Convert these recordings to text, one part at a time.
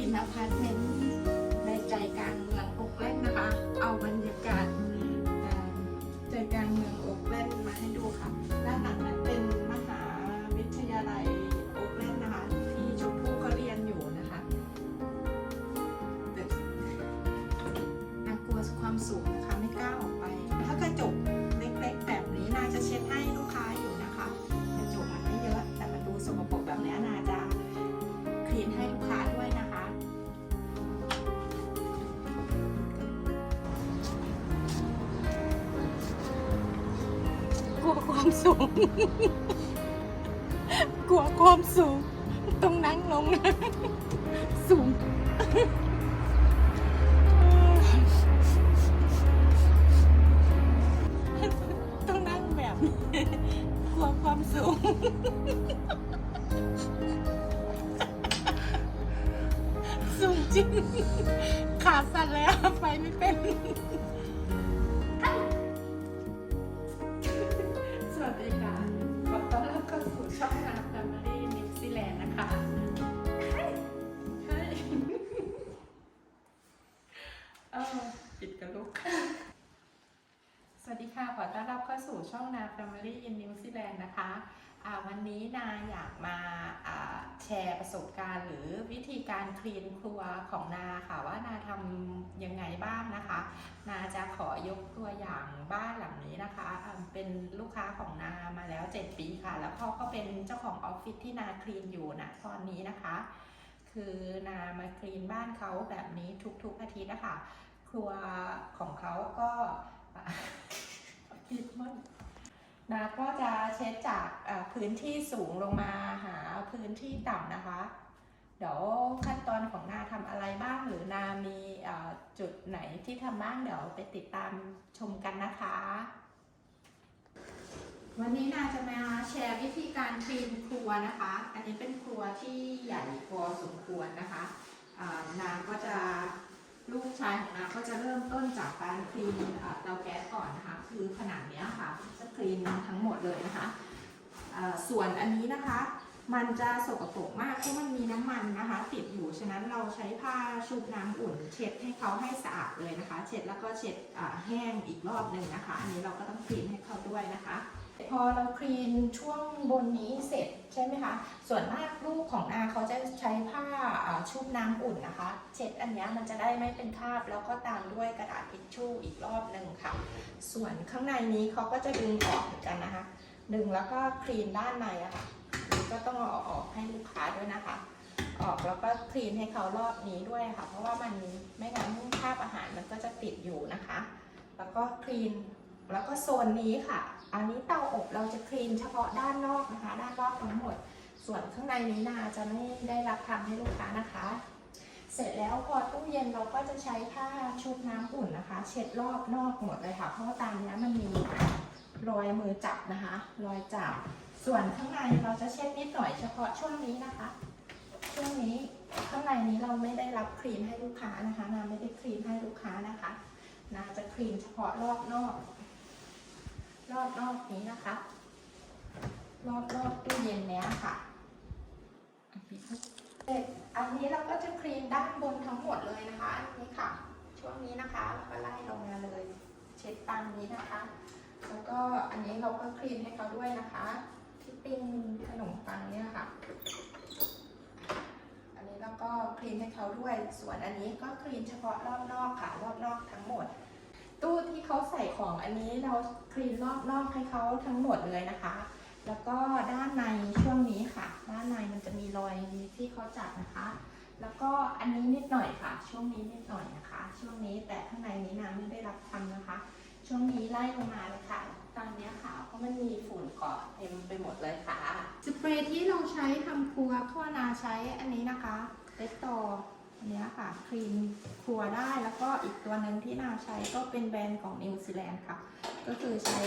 รีนอพาร์ตเมนต์ในใจกลางเมืองโอกแลนด์นะคะ เอาบรรยากาศใจกลางเมืองโอกแลนด์มาให้ดูค่ะ ด้านหลังนั้นเป็นมหาวิทยาลัยโอกแลนด์นะคะที่ชมพู่เขาเรียนอยู่นะคะน่ากลัวความสูง ความสูง กลัวความสูง ต้องนั่งลงนะสูงต้องนั่งแบบนี้กลัวความสูง สูงจริงขาสั่นแล้วไปไม่เป็น สู่ช่องนา Family in New Zealand นะคะอ่าวันนี้นาอยากมาแชร์ประสบการณ์ หรือวิธีการคลีนครัวของนาค่ะว่านาทำยังไงบ้างนะคะ นาจะขอยกตัวอย่างบ้านหลังนี้นะคะ เป็นลูกค้าของนามาแล้ว 7 ปีค่ะ แล้วเขาก็เป็นเจ้าของออฟฟิศที่นาคลีนอยู่นะตอนนี้นะคะ คือนามาคลีนบ้านเขาแบบนี้ทุกๆอาทิตย์นะคะครัวของเขาก็ นนาก็จะเช็ดจากพื้นที่สูงลงมาหาพื้นที่ต่ำนะคะ เดี๋ยวขั้นตอนของนาทำอะไรบ้างหรือนามีจุดไหนที่ทำบ้างเดี๋ยวไปติดตามชมกันนะคะ วันนี้นาจะมาแชร์วิธีการคลีนครัวนะคะ อันนี้เป็นครัวที่ใหญ่พอสมควรนะคะนาก็จะ ลูกชายของนาก็จะเริ่มต้นจากการคลีนเอ่อเตาแก๊สก่อนนะคะคือขนาดเนี้ยค่ะจะคลีนทั้งหมดเลยนะคะส่วนอันนี้นะคะ มันจะสกปรกมากเพราะมันมีน้ำมันนะคะ ติดอยู่ฉะนั้นเราใช้ผ้าชุบน้ำอุ่น เช็ดให้เขาให้สะอาดเลยนะคะ เช็ดแล้วก็เช็ดแห้งอีกรอบหนึ่งนะคะ อันนี้เราก็ต้องคลีนให้เขาด้วยนะคะ พอเราคลีนช่วงบนนี้เสร็จใช่ไหมคะ ส่วนมากลูกของนาเขาจะใช้ผ้าชุบน้ำอุ่นนะคะ เช็ดอันนี้มันจะได้ไม่เป็นคราบแล้วก็ตามด้วยกระดาษทิชชู่อีกรอบหนึ่งค่ะ ส่วนข้างในนี้เขาก็จะดึงออกเหมือนกันนะคะ ดึงแล้วก็คลีนด้านในอะค่ะก็ต้องเอาออกให้ลูกค้าด้วยนะคะ ออกแล้วก็คลีนให้เขารอบนี้ด้วยค่ะ เพราะว่ามันไม่งั้นคราบอาหารมันก็จะติดอยู่นะคะ แล้วก็คลีนแล้วก็โซนนี้ค่ะ อันนี้เตาอบเราจะคลีนเฉพาะด้านนอกนะคะ ด้านนอกทั้งหมด ส่วนข้างในนี้นาจะไม่ได้รับทำให้ลูกค้านะคะ เสร็จแล้วพอตู้เย็นเราก็จะใช้ผ้าชุบน้ำอุ่นนะคะ เช็ดรอบนอกหมดเลยค่ะ เพราะว่าตามนี้มันมีรอยมือจับนะคะ รอยจับ ส่วนข้างในเราจะเช็ดนิดหน่อยเฉพาะช่วงนี้นะคะ ช่วงนี้ข้างในนี้เราไม่ได้รับครีมให้ลูกค้านะคะนาไม่ได้ครีมให้ลูกค้านะคะนาจะครีมเฉพาะรอบนอก รอบนอกนี้นะคะ รอบรอบตู้เย็นเนี้ยค่ะอันนี้เราก็จะคลีนด้านบนทั้งหมดเลยนะคะอันนี้ค่ะ ช่วงนี้นะคะแล้วก็ไล่ลงมาเลย เช็ดตามนี้นะคะ แล้วก็อันนี้เราก็คลีนให้เขาด้วยนะคะ ที่ปิ้งขนมปังเนี่ยค่ะ อันนี้เราก็คลีนให้เขาด้วย ส่วนอันนี้ก็คลีนเฉพาะรอบนอกค่ะรอบนอกทั้งหมด ตู้ที่ เขาใส่ของอันนี้เราคลีนรอบนอกให้เขาทั้งหมดเลยนะคะ แล้วก็ด้านในช่วงนี้ค่ะ ด้านในมันจะมีรอยที่เขาจับนะคะ แล้วก็อันนี้นิดหน่อยค่ะ ช่วงนี้นิดหน่อยนะคะ ช่วงนี้แต่ข้างในนี้น้ำไม่ได้รับทำนะคะ ช่วงนี้ไล่ลงมาเลยค่ะ ตอนนี้ค่ะเพราะมันมีฝุ่นเกาะเต็มไปหมดเลยค่ะ สเปรย์ที่เราใช้ทำครัวพ่อนาใช้อันนี้นะคะเตต อันเนี้ยค่ะคลีนครัวได้แล้วก็อีกตัวหนึ่งที่นาใช้ก็เป็นแบรนด์ของนิวซีแลนด์ค่ะ ก็คือใช้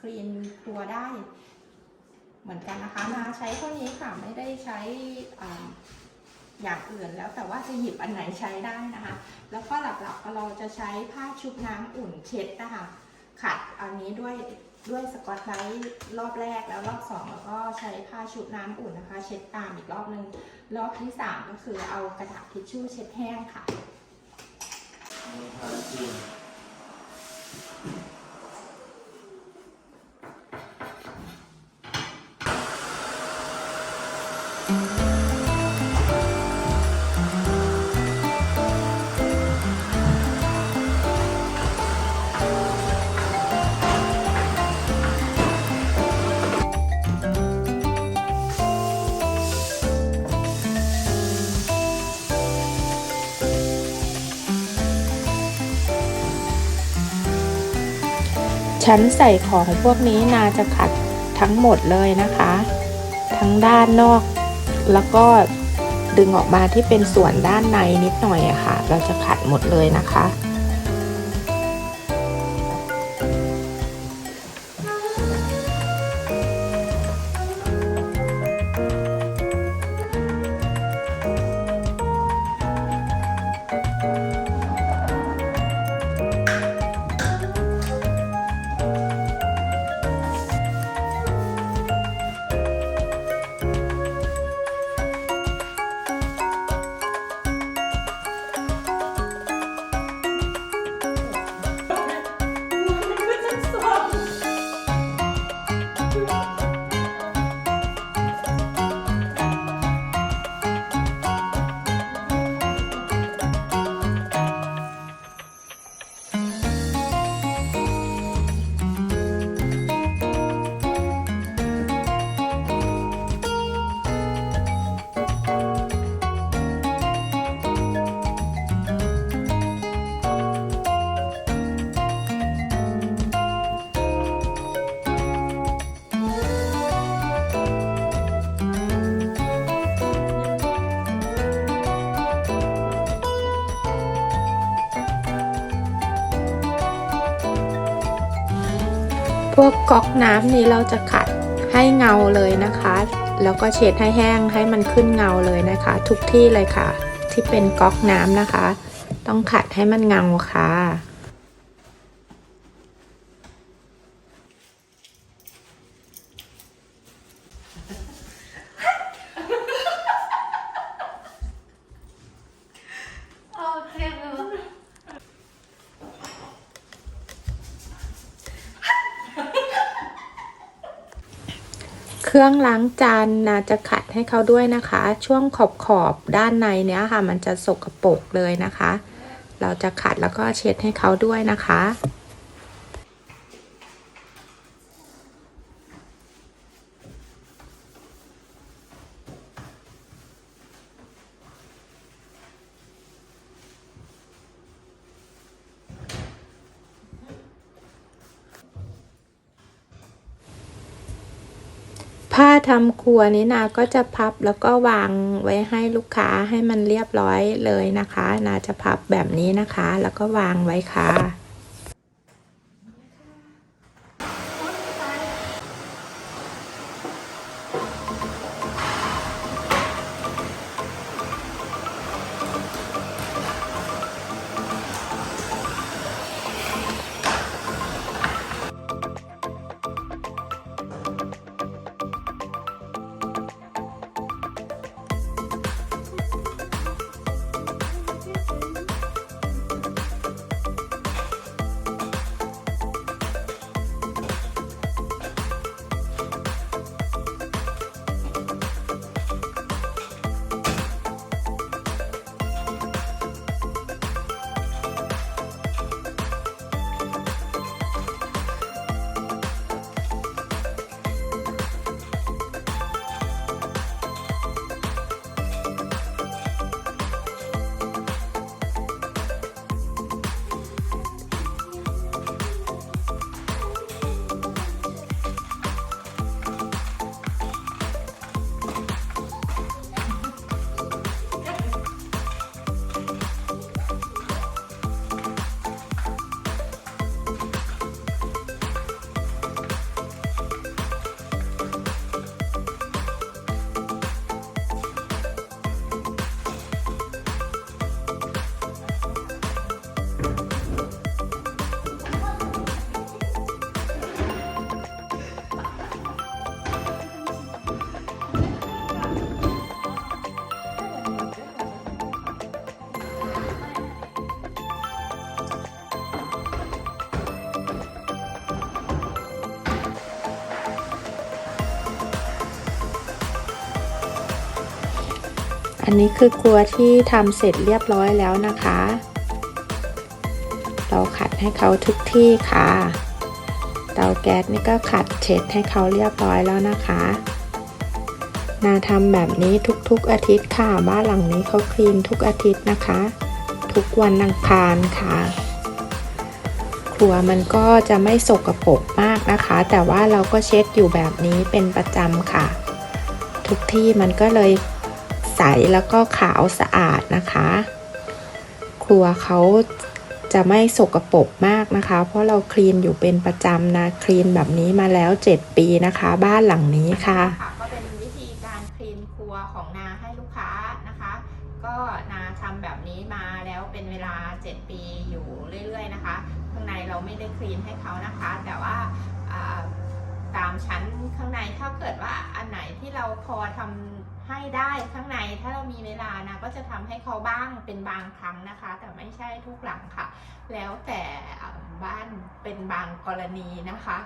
คลีนครัวได้ เหมือนกันนะคะนาใช้เท่านี้ค่ะไม่ได้ใช้ออย่างอื่นแล้วแต่ว่าจะหยิบอันไหนใช้ได้นะคะ แล้วก็หลักๆเราจะใช้ผ้าชุบน้ำอุ่นเช็ดนะคะขัดอันนี้ด้วย ด้วยสกอตไลท์รอบแรกแล้วรอบสองแล้วก็ใช้ผ้าชุบน้ำอุ่นนะคะ เช็ดตามอีกรอบนึง รอบที่สามก็คือเอากระดาษทิชชู่เช็ดแห้งค่ะ ชั้นใส่ของพวกนี้นาจะขัดทั้งหมดเลยนะคะ ทั้งด้านนอก แล้วก็ดึงออกมาที่เป็นส่วนด้านในนิดหน่อยอะค่ะ เราจะขัดหมดเลยนะคะ พวกก๊อกน้ำนี้เราจะขัดให้เงาเลยนะคะ แล้วก็เช็ดให้แห้งให้มันขึ้นเงาเลยนะคะ ทุกที่เลยค่ะ ที่เป็นก๊อกน้ำนะคะ ต้องขัดให้มันเงาค่ะ โอเคเลย เครื่องล้างจานนาจะขัดให้เขาด้วยนะคะ ช่วงขอบขอบด้านในเนี้ยค่ะ มันจะสกปรกเลยนะคะ เราจะขัดแล้วก็เช็ดให้เขาด้วยนะคะ ทำครัวนี้นาก็จะพับแล้วก็วางไว้ให้ลูกค้าให้มันเรียบร้อยเลยนะคะ นาจะพับแบบนี้นะคะ แล้วก็วางไว้ค่ะ อันนี้คือครัวที่ทำเสร็จเรียบร้อยแล้วนะคะ เราขัดให้เขาทุกที่ค่ะ เตาแก๊สนี่ก็ขัดเช็ดให้เขาเรียบร้อยแล้วนะคะนาทำแบบนี้ทุกๆอาทิตย์ค่ะ บ้านหลังนี้เขาคลีนทุกอาทิตย์นะคะ ทุกวันอังคารค่ะ ครัวมันก็จะไม่สกปรกมากนะคะ แต่ว่าเราก็เช็ดอยู่แบบนี้เป็นประจำค่ะ ทุกที่มันก็เลย สแล้วก็ขาวสะอาดนะคะ ครัวเขาจะไม่สกปรกมากนะคะ เพราะเราคลีนอยู่เป็นประจำนะคลีนแบบนี้มาแล้ว 7 ปีนะคะ บ้านหลังนี้ค่ะ ก็เป็นวิธีการคลีนครัวของนาให้ลูกค้านะคะ ก็นาทำแบบนี้มาแล้วเป็นเวลา 7 ปีอยู่เรื่อย ๆ นะคะ ข้างในเราไม่ได้คลีนให้เขานะคะ แต่ว่า ตามชั้นข้างในถ้าเกิดว่าอันไหนที่เราพอทำให้ได้ข้างในถ้าเรามีเวลานะก็จะทำให้เขาบ้างเป็นบางครั้งนะคะ แต่ไม่ใช่ทุกหลังค่ะ แล้วแต่บ้านเป็นบางกรณีนะคะ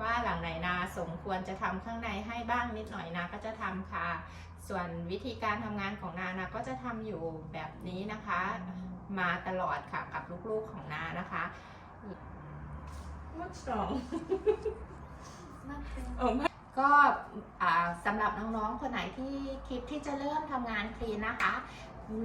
ว่าหลังไหนนาสมควรจะทำข้างในให้บ้างนิดหน่อยนาก็จะทำค่ะ ส่วนวิธีการทำงานของนานาก็จะทำอยู่แบบนี้นะคะ มาตลอดค่ะกับลูกๆของนานะคะ What's wrong ก็อ่าสำหรับน้องๆ คนไหนที่คิดที่จะเริ่มทำงานคลีนนะคะ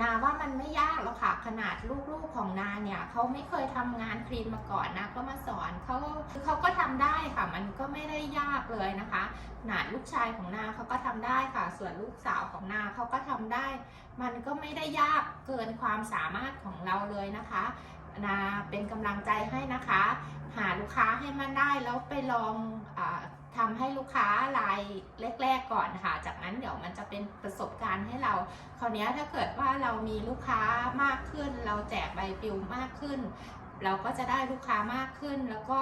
นาว่ามันไม่ยากหรอกค่ะ ขนาดลูกๆของนาเนี่ยเขาไม่เคยทำงานคลีนมาก่อนนะก็มาสอนเขาเขาก็ทำได้ค่ะ มันก็ไม่ได้ยากเลยนะคะขนาดลูกชายของนาเขาก็ทำได้ค่ะ ส่วนลูกสาวของนาเขาก็ทำได้ มันก็ไม่ได้ยากเกินความสามารถของเราเลยนะคะ นะเป็นกำลังใจให้นะคะ หาลูกค้าให้มันได้แล้วไปลองอทำให้ลูกค้ารายแรก ๆ ก่อนค่ะ จากนั้นเดี๋ยวมันจะเป็นประสบการณ์ให้เรา คราวนี้ถ้าเกิดว่าเรามีลูกค้ามากขึ้น เราแจกใบปลิวมากขึ้น เราก็จะได้ลูกค้ามากขึ้นแล้วก็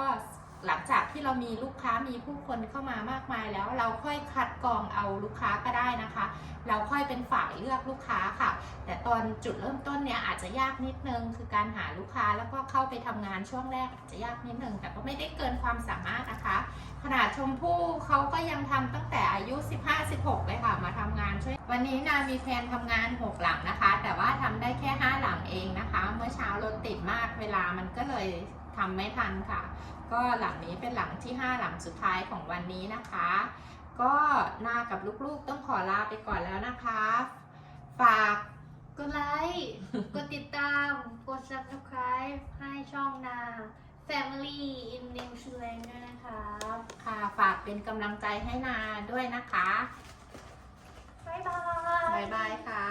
หลังจากที่เรามีลูกค้ามีผู้คนเข้ามามากมายแล้วเราค่อยคัดกรองเอาลูกค้าก็ได้นะคะ เราค่อยเป็นฝ่ายเลือกลูกค้าค่ะ แต่ตอนจุดเริ่มต้นเนี่ยอาจจะยากนิดนึงคือการหาลูกค้าแล้วก็เข้าไปทำงานช่วงแรกอาจจะยากนิดนึงแต่ก็ไม่ได้เกินความสามารถนะคะ ขนาดชมพู่เขาก็ยังทำตั้งแต่อายุ 15-16 เลยค่ะมาทำงานช่วยวันนี้นามีแพนทำงาน 6 หลังนะคะ แต่ว่าทำได้แค่ 5 หลังเองนะคะ เมื่อเช้ารถติดมากเวลามันก็เลย ทำไม่ทันค่ะ ก็หลังนี้เป็นหลังที่ 5 หลังสุดท้ายของวันนี้นะคะ ก็นากับลูกๆต้องขอลาไปก่อนแล้วนะคะ ฝากกดไลค์กดติดตาม กด subscribe ให้ช่องนา Family in New Zealand ด้วยนะคะค่ะฝากเป็นกำลังใจให้นาด้วยนะคะ บ๊ายบาย บ๊ายบายค่ะ